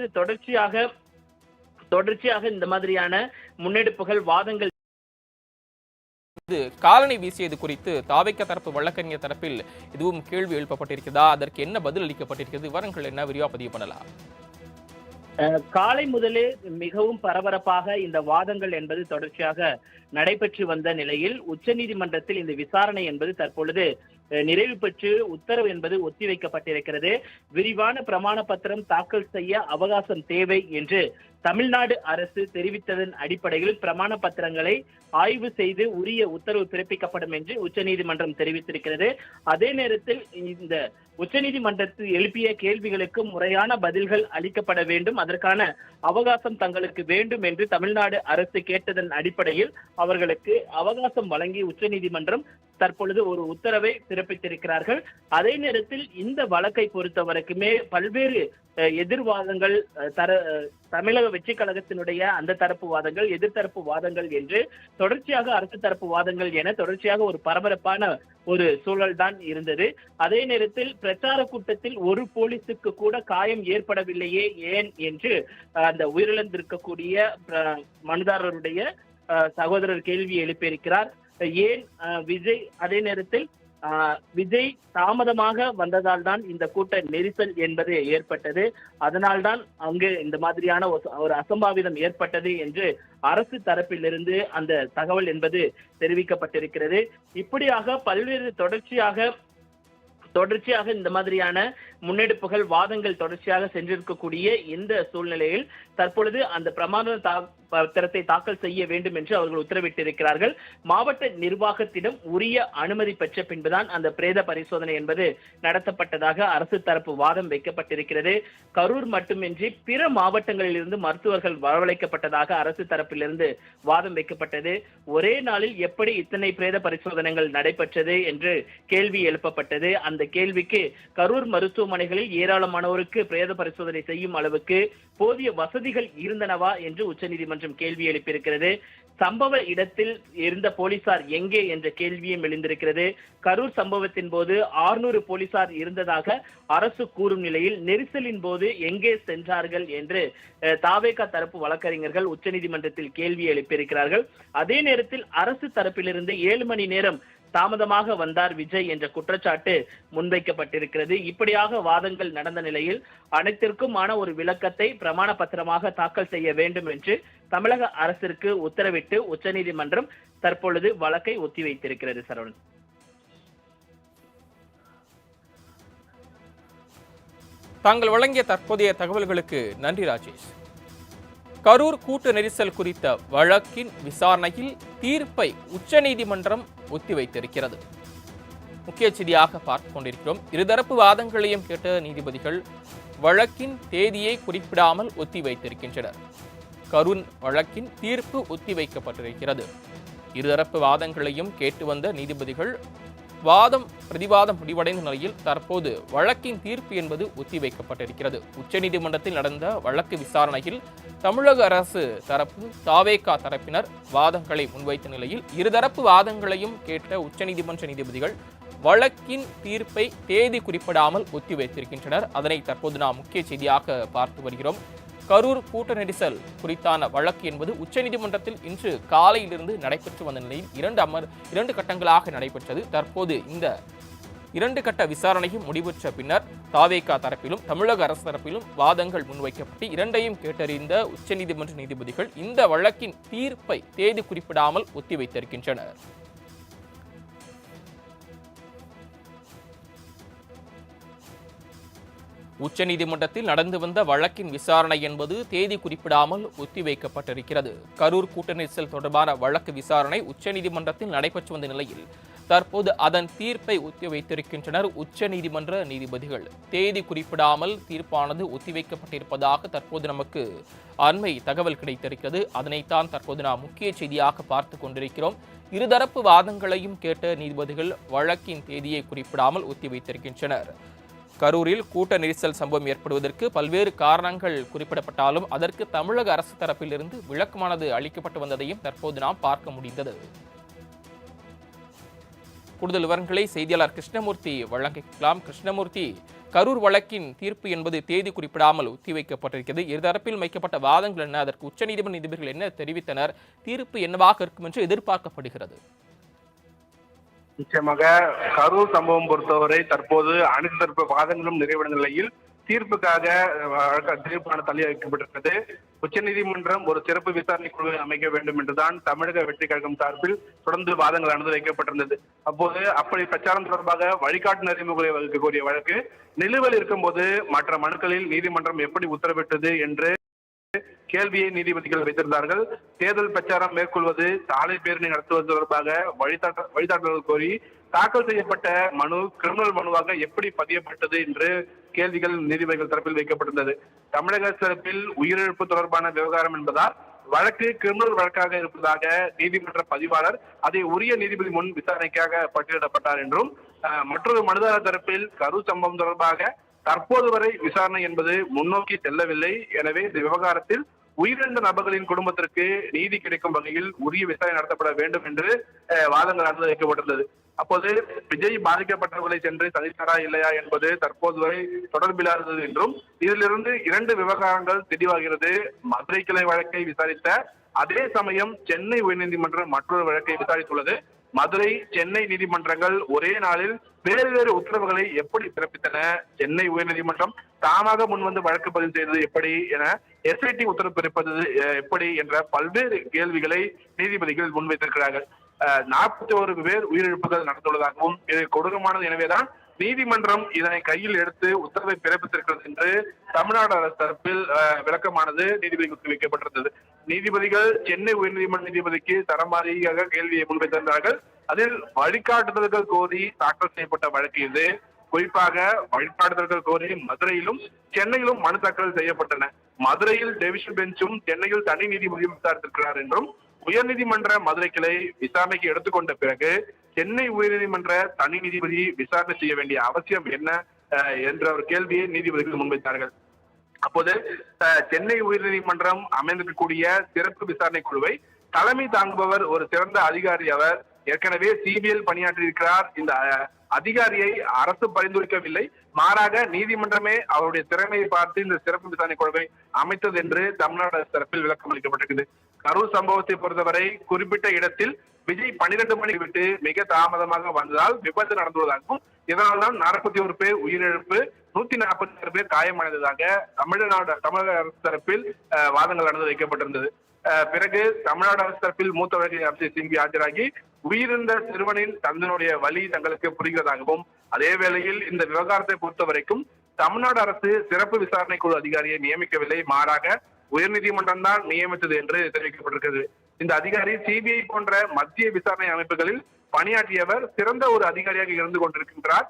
பல்வேறு தொடர்ச்சியாக தொடர்ச்சியாக இந்த மாதிரியான முன்னெடுப்புகள் வாதங்கள். காலனி வீசியது குறித்து தாவைக்க தரப்பு வழக்கறிஞர் தரப்பில் இதுவும் கேள்வி எழுப்பப்பட்டிருக்கிறதா? அதற்கு என்ன பதில் அளிக்கப்பட்டிருக்கிறது? விவரங்கள் என்ன? விரிவா பதிவு பண்ணலாம். காலை முதலே மிகவும் பரபரப்பாக இந்த வாதங்கள் என்பது தொடர்ச்சியாக நடைபெற்று வந்த நிலையில் உச்சநீதிமன்றத்தில் இந்த விசாரணை என்பது தற்பொழுது நிறைவு பெற்று உத்தரவு என்பது ஒத்திவைக்கப்பட்டிருக்கிறது. விரிவான பிரமாண பத்திரம் தாக்கல் செய்ய அவகாசம் தேவை என்று தமிழ்நாடு அரசு தெரிவித்ததன் அடிப்படையில் பிரமாண பத்திரங்களை ஆய்வு செய்து உரிய உத்தரவு பிறப்பிக்கப்படும் என்று உச்சநீதிமன்றம் தெரிவித்திருக்கிறது. அதே நேரத்தில் இந்த உச்சநீதிமன்றத்தில் எழுப்பிய கேள்விகளுக்கு முறையான பதில்கள் அளிக்கப்பட வேண்டும். அதற்கான அவகாசம் தங்களுக்கு வேண்டும் என்று தமிழ்நாடு அரசு கேட்டதன் அடிப்படையில் அவர்களுக்கு அவகாசம் வழங்கி உச்சநீதிமன்றம் தற்பொழுது ஒரு உத்தரவை பிறப்பித்திருக்கிறார்கள். அதே நேரத்தில் இந்த வழக்கை பொறுத்தவரைக்குமே பல்வேறு எதிர்வாதங்கள் தர தமிழக வெற்றி கழகத்தினுடைய அந்த தரப்பு வாதங்கள் எதிர்த்தரப்பு வாதங்கள் என்று தொடர்ச்சியாக அரசு தரப்பு வாதங்கள் என தொடர்ச்சியாக ஒரு பரபரப்பான ஒரு சூழல் தான் இருந்தது. அதே நேரத்தில் பிரச்சார கூட்டத்தில் ஒரு போலீஸுக்கு கூட காயம் ஏற்படவில்லையே ஏன் என்று அந்த உயிரிழந்திருக்கக்கூடிய மனுதாரருடைய அஹ், சகோதரர் கேள்வி எழுப்பியிருக்கிறார். ஏன் விஜய் அதே நேரத்தில் விஜய் தாமதமாக வந்ததால் தான் இந்த கூட்ட நெரிசல் என்பது ஏற்பட்டது. அதனால்தான் அங்கு இந்த மாதிரியான ஒரு- ஒரு அசம்பாவிதம் ஏற்பட்டது என்று அரசு தரப்பிலிருந்து அந்த தகவல் என்பது தெரிவிக்கப்பட்டிருக்கிறது. இப்படியாக பல்வேறு தொடர்ச்சியாக தொடர்ச்சியாக இந்த மாதிரியான முன்னெடுப்புகள் வாதங்கள் தொடர்ச்சியாக சென்றிருக்கக்கூடிய இந்த சூழ்நிலையில் தற்பொழுது அந்த பிரமாண தா- பத்திரத்தை தாக்கல் செய்ய வேண்டும் என்று அவர்கள் உத்தரவிட்டிருக்கிறார்கள். மாவட்ட நிர்வாகத்திடம் உரிய அனுமதி பெற்ற பின்புதான் அந்த பிரேத பரிசோதனை என்பது நடத்தப்பட்டதாக அரசு தரப்பு வாதம் வைக்கப்பட்டிருக்கிறது. கரூர் மட்டுமின்றி பிற மாவட்டங்களில் இருந்து மருத்துவர்கள் வரவழைக்கப்பட்டதாக அரசு தரப்பிலிருந்து வாதம் வைக்கப்பட்டது. ஒரே நாளில் எப்படி இத்தனை பிரேத பரிசோதனைகள் நடைபெற்றது என்று கேள்வி எழுப்பப்பட்டது. அந்த கேள்விக்கு கரூர் மருத்துவமனைகளில் ஏராளமானோருக்கு பிரேத பரிசோதனை செய்யும் அளவுக்கு போதிய வசதிகள் இருந்தனவா என்று உச்சநீதிமன்றம் கேள்வி எழுப்பியிருக்கிறது. சம்பவ இடத்தில் இருந்த போலீசார் எங்கே என்ற கேள்வியும் எழுந்திருக்கிறது. கரூர் சம்பவத்தின் போது ஆறுநூறு போலீசார் இருந்ததாக அரசு கூறும் நிலையில் நெரிசலின் போது எங்கே சென்றார்கள் என்று தாவேகா தரப்பு வழக்கறிஞர்கள் உச்சநீதிமன்றத்தில் கேள்வி எழுப்பியிருக்கிறார்கள். அதே நேரத்தில் அரசு தரப்பிலிருந்து ஏழு மணி நேரம் தாமதமாக வந்தார் விஜய் என்ற குற்றச்சாட்டு முன்வைக்கப்பட்டிருக்கிறது. இப்படியாக வாதங்கள் நடந்த நிலையில் அனைத்திற்குமான ஒரு விளக்கத்தை பிரமாண பத்திரமாக தாக்கல் செய்ய வேண்டும் என்று தமிழக அரசிற்கு உத்தரவிட்டு உச்சநீதிமன்றம் தற்பொழுது வழக்கை ஒத்திவைத்திருக்கிறது சரவணன். தாங்கள் வழங்கிய தற்போதைய தகவல்களுக்கு நன்றி ராஜேஷ். கரூர் கூட்டு நெரிசல் குறித்த வழக்கின் விசாரணையில் தீர்ப்பை உச்சநீதிமன்றம் ஒத்திவைத்திருக்கிறது. முக்கிய செய்தியாக பார்த்து கொண்டிருக்கிறோம். இருதரப்பு வாதங்களையும் கேட்ட நீதிபதிகள் வழக்கின் தேதியை குறிப்பிடாமல் ஒத்திவைத்திருக்கின்றனர். கரூர் வழக்கின் தீர்ப்பு ஒத்திவைக்கப்பட்டிருக்கிறது. இருதரப்பு வாதங்களையும் கேட்டு வந்த நீதிபதிகள் வாதம் பிரதிவாதம் முடிவடைந்த நிலையில் தற்போது வழக்கின் தீர்ப்பு என்பது ஒத்திவைக்கப்பட்டிருக்கிறது. உச்சநீதிமன்றத்தில் நடந்த வழக்கு விசாரணையில் தமிழக அரசு தரப்பு தாவேகா தரப்பினர் வாதங்களை முன்வைத்த நிலையில் இருதரப்பு வாதங்களையும் கேட்ட உச்சநீதிமன்ற நீதிபதிகள் வழக்கின் தீர்ப்பை தேதி குறிப்பிடாமல் ஒத்திவைத்திருக்கின்றனர். அதனை தற்போது நாம் முக்கிய செய்தியாக பார்த்து வருகிறோம். கரூர் கூட்ட நெரிசல் குறித்தான வழக்கு என்பது உச்சநீதிமன்றத்தில் இன்று காலையிலிருந்து நடைபெற்று வந்த நிலையில் இரண்டு அமர் இரண்டு கட்டங்களாக நடைபெற்றது. தற்போது இந்த இரண்டு கட்ட விசாரணையும் முடிவுற்ற பின்னர் தாவேகா தரப்பிலும் தமிழக அரசு தரப்பிலும் வாதங்கள் முன்வைக்கப்பட்டு இரண்டையும் கேட்டறிந்த உச்சநீதிமன்ற நீதிபதிகள் இந்த வழக்கின் தீர்ப்பை தேதி குறிப்பிடாமல் ஒத்திவைத்திருக்கின்றனர். உச்சநீதிமன்றத்தில் நடந்து வந்த வழக்கின் விசாரணை என்பது தேதி குறிப்பிடாமல் ஒத்திவைக்கப்பட்டிருக்கிறது. கரூர் கூட்ட நெரிசல் தொடர்பான வழக்கு விசாரணை உச்சநீதிமன்றத்தில் நடைபெற்று வந்த நிலையில் தற்போது அதன் தீர்ப்பை ஒத்திவைத்திருக்கின்றனர் உச்சநீதிமன்ற நீதிபதிகள். தேதி குறிப்பிடாமல் தீர்ப்பானது ஒத்திவைக்கப்பட்டிருப்பதாக தற்போது நமக்கு அண்மை தகவல் கிடைத்திருக்கிறது. அதனைத்தான் தற்போது நாம் முக்கிய செய்தியாக பார்த்து கொண்டிருக்கிறோம். இருதரப்பு வாதங்களையும் கேட்ட நீதிபதிகள் வழக்கின் தேதியை குறிப்பிடாமல் ஒத்திவைத்திருக்கின்றனர். கரூரில் கூட்ட நெரிசல் சம்பவம் ஏற்படுவதற்கு பல்வேறு காரணங்கள் குறிப்பிடப்பட்டாலும் அதற்கு தமிழக அரசு தரப்பிலிருந்து விளக்கமானது அளிக்கப்பட்டு வந்ததையும் தற்போது நாம் பார்க்க முடிந்தது. கூடுதல் விவரங்களை செய்தியாளர் கிருஷ்ணமூர்த்தி வழங்கிக்கலாம். கிருஷ்ணமூர்த்தி கரூர் வழக்கின் தீர்ப்பு என்பது தேதி குறிப்பிடாமல் ஒத்திவைக்கப்பட்டிருக்கிறது. இருதரப்பில் வைக்கப்பட்ட வாதங்கள் என்ன? அதற்கு உச்சநீதிமன்ற நீதிபதிகள் என்ன தெரிவித்தனர்? தீர்ப்பு என்னவாக இருக்கும் என்று எதிர்பார்க்கப்படுகிறது. நிச்சயமாக கரூர் சம்பவம் பொறுத்தவரை தற்போது அனைத்து தரப்பு வாதங்களும் நிறைவடைந்த நிலையில் தீர்ப்புக்காக தீர்ப்பான தள்ளி வைக்கப்பட்டிருக்கிறது. உச்சநீதிமன்றம் ஒரு சிறப்பு விசாரணை குழுவை அமைக்க வேண்டும் என்றுதான் தமிழக வெற்றி கழகம் சார்பில் தொடர்ந்து வாதங்களானது வைக்கப்பட்டிருந்தது. அப்போது அப்படி பிரச்சாரம் தொடர்பாக வழிகாட்டு நெறிமுறை வகுக்க கோரிய வழக்கு நிலுவையில் இருக்கும்போது மற்ற மனுக்களில் நீதிமன்றம் எப்படி உத்தரவிட்டது என்று கேள்வியை நீதிபதிகள் வைத்திருந்தார்கள். தேர்தல் பிரச்சாரம் மேற்கொள்வது சாலை பேரணி நடத்துவது தொடர்பாக வழிகாட்ட வழிகாட்டுதல் கோரி தாக்கல் செய்யப்பட்ட மனு கிரிமினல் மனுவாக எப்படி பதியப்பட்டது என்று கேள்விகள் நீதிபதிகள் தரப்பில் வைக்கப்பட்டிருந்தது. தமிழக தரப்பில் உயிரிழப்பு தொடர்பான விவகாரம் என்பதால் வழக்கு கிரிமினல் வழக்காக இருப்பதாக நீதிமன்ற பதிவாளர் அதை உரிய நீதிபதி முன் விசாரணைக்காக பட்டியலிடப்பட்டார் என்றும் மற்றொரு மனுதாரர் தரப்பில் கரு சம்பவம் தொடர்பாக தற்போது வரை விசாரணை என்பது முன்னோக்கி செல்லவில்லை. எனவே இந்த விவகாரத்தில் உயிரிழந்த நபர்களின் குடும்பத்திற்கு நீதி கிடைக்கும் வகையில் உரிய விசாரணை நடத்தப்பட வேண்டும் என்று வாதங்கள் நடந்து வைக்கப்பட்டுள்ளது. அப்போது விஜய் பாதிக்கப்பட்டவர்களை சென்று சந்தித்தாரா இல்லையா என்பது தற்போது வரை தொடர்பில்லாதது என்றும் இதிலிருந்து இரண்டு விவகாரங்கள் தெளிவாகிறது. மதுரை கிளை வழக்கை விசாரித்த அதே சமயம் சென்னை உயர்நீதிமன்றம் மற்றொரு வழக்கை விசாரித்துள்ளது. மதுரை சென்னை நீதிமன்றங்கள் ஒரே நாளில் வேறு வேறு உத்தரவுகளை எப்படி பிறப்பித்தன? சென்னை உயர்நீதிமன்றம் தாமாக முன்வந்து வழக்கு பதிவு செய்தது எப்படி என எஸ்ஐடி உத்தரவு பிறப்பது எப்படி என்ற பல்வேறு கேள்விகளை நீதிபதிகள் முன்வைத்திருக்கிறார்கள். நாற்பத்தி ஒரு பேர் உயிரிழப்புகள் நடந்துள்ளதாகவும் இது கொடூரமானது எனவேதான் நீதிமன்றம் இதனை கையில் எடுத்து உத்தரவை பிறப்பித்திருக்கிறது என்று தமிழ்நாடு அரசு தரப்பில் விளக்கமானது நீதிபதிகளுக்கு வைக்கப்பட்டிருந்தது நீதிபதிகள் சென்னை உயர்நீதிமன்ற நீதிபதிக்கு தரமாரியாக கேள்வியை முன்வைத்திருந்தார்கள் அதில் வழிகாட்டுதல்கள் கோரி தாக்கல் செய்யப்பட்ட வழக்கு இது. குறிப்பாக வழிகாட்டுதல்கள் கோரி மதுரையிலும் சென்னையிலும் மனு தாக்கல் செய்யப்பட்டன. மதுரையில் டெவிஷன் பெஞ்சும் சென்னையில் தனி நீதிபதியும் விசாரித்திருக்கிறார் என்றும் உயர்நீதிமன்ற மதுரை கிளை விசாரணைக்கு எடுத்துக்கொண்ட பிறகு சென்னை உயர்நீதிமன்ற தனி நீதிபதி விசாரணை செய்ய வேண்டிய அவசியம் என்ன என்ற ஒரு கேள்வியை நீதிபதிகள் முன்வைத்தார்கள் அப்போது சென்னை உயர்நீதிமன்றம் அமைந்திருக்கக்கூடிய சிறப்பு விசாரணை குழுவை தலைமை தாங்குபவர் ஒரு சிறந்த அதிகாரி அவர் ஏற்கனவே சிபிஎல் பணியாற்றியிருக்கிறார். இந்த அஹ், அதிகாரியை அரசு பரிந்துரைக்கவில்லை. மாறாக நீதிமன்றமே அவருடைய திறமையை பார்த்து இந்த சிறப்பு விசாரணை குழுவை அமைத்தது என்று தமிழ்நாடு தரப்பில் விளக்கம் அளிக்கப்பட்டிருக்கிறது கரூர் சம்பவத்தை பொறுத்தவரை குறிப்பிட்ட இடத்தில் விஜய் பன்னிரண்டு மணி விட்டு மிக தாமதமாக வந்ததால் விபத்து நடந்துள்ளதாகவும் இதனால்தான் நாற்பத்தி ஒரு பேர் உயிரிழப்பு நூத்தி நாற்பத்தி ஆறு பேர் காயமடைந்ததாக தமிழ்நாடு தமிழக அரசு தரப்பில் வாதங்கள் நடந்து வைக்கப்பட்டிருந்தது. பிறகு தமிழ்நாடு அரசு தரப்பில் மூத்த வழக்கறிஞர் அமைச்சர் சிங்கி ஆஜராகி உயிரிழந்த சிறுவனின் தந்தனுடைய வழி தங்களுக்கு புரிகிறதாகவும் அதே வேளையில் இந்த விவகாரத்தை பொறுத்த வரைக்கும் தமிழ்நாடு அரசு சிறப்பு விசாரணை குழு அதிகாரியை நியமிக்கவில்லை மாறாக உயர்நீதிமன்றம் தான் நியமித்தது என்று தெரிவிக்கப்பட்டிருக்கிறது. இந்த அதிகாரி சிபிஐ போன்ற மத்திய விசாரணை அமைப்புகளில் பணியாற்றியவர் சிறந்த ஒரு அதிகாரியாக இருந்து கொண்டிருக்கின்றார்.